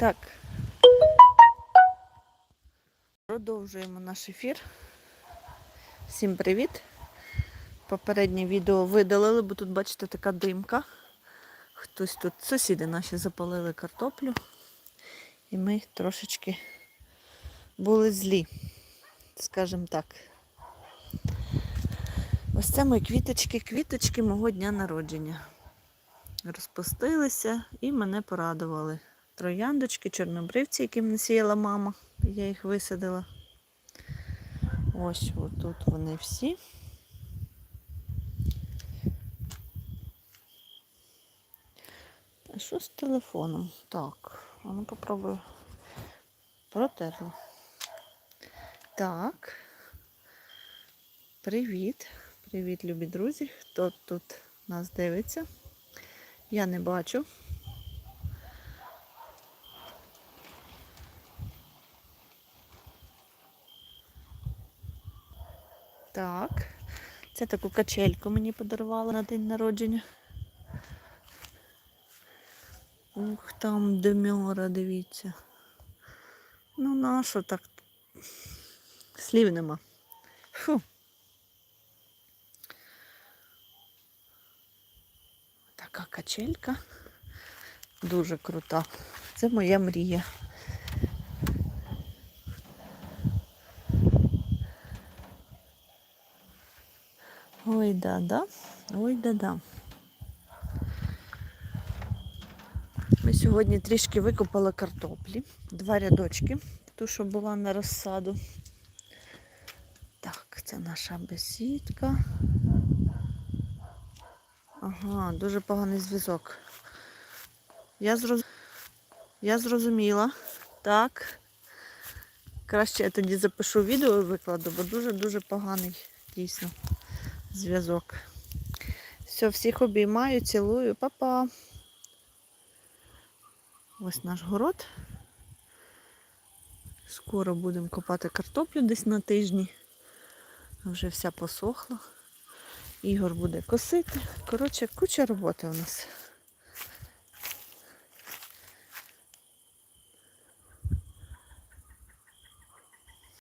Так. Продовжуємо наш ефір. Всім привіт. Попереднє відео видалили, бо тут, бачите, така димка. Хтось тут, сусіди наші запалили картоплю. І ми трошечки були злі, скажімо так. Ось це мої квіточки, квіточки мого дня народження. Розпустилися і мене порадували. Трояндочки, чорнобривці, які мені сіяла мама. Я їх висадила. Ось отут вони всі. А що з телефоном? Так, а ну попробую. Протерла. Так. Привіт. Привіт, любі друзі. Хто тут нас дивиться? Я не бачу. Так. Це таку качельку мені подарували на день народження. Ух, там демьора, дивіться. Ну, нащо так? Слів нема. Фу. Така качелька. Дуже крута. Це моя мрія. Ой, да-да. Ой, да-да. Ми сьогодні трішки викопали картоплі. Два рядочки, ту, що була на розсаду. Так, це наша бесідка. Ага, дуже поганий зв'язок. Я, зроз... я зрозуміла. Так. Краще я тоді запишу відео і викладу, бо дуже-дуже поганий дійсно зв'язок. Все, всіх обіймаю, цілую, Па-па. Ось наш город. Скоро будемо копати картоплю десь на тижні. Вже вся посохла. Ігор буде косити. Коротше, куча роботи у нас.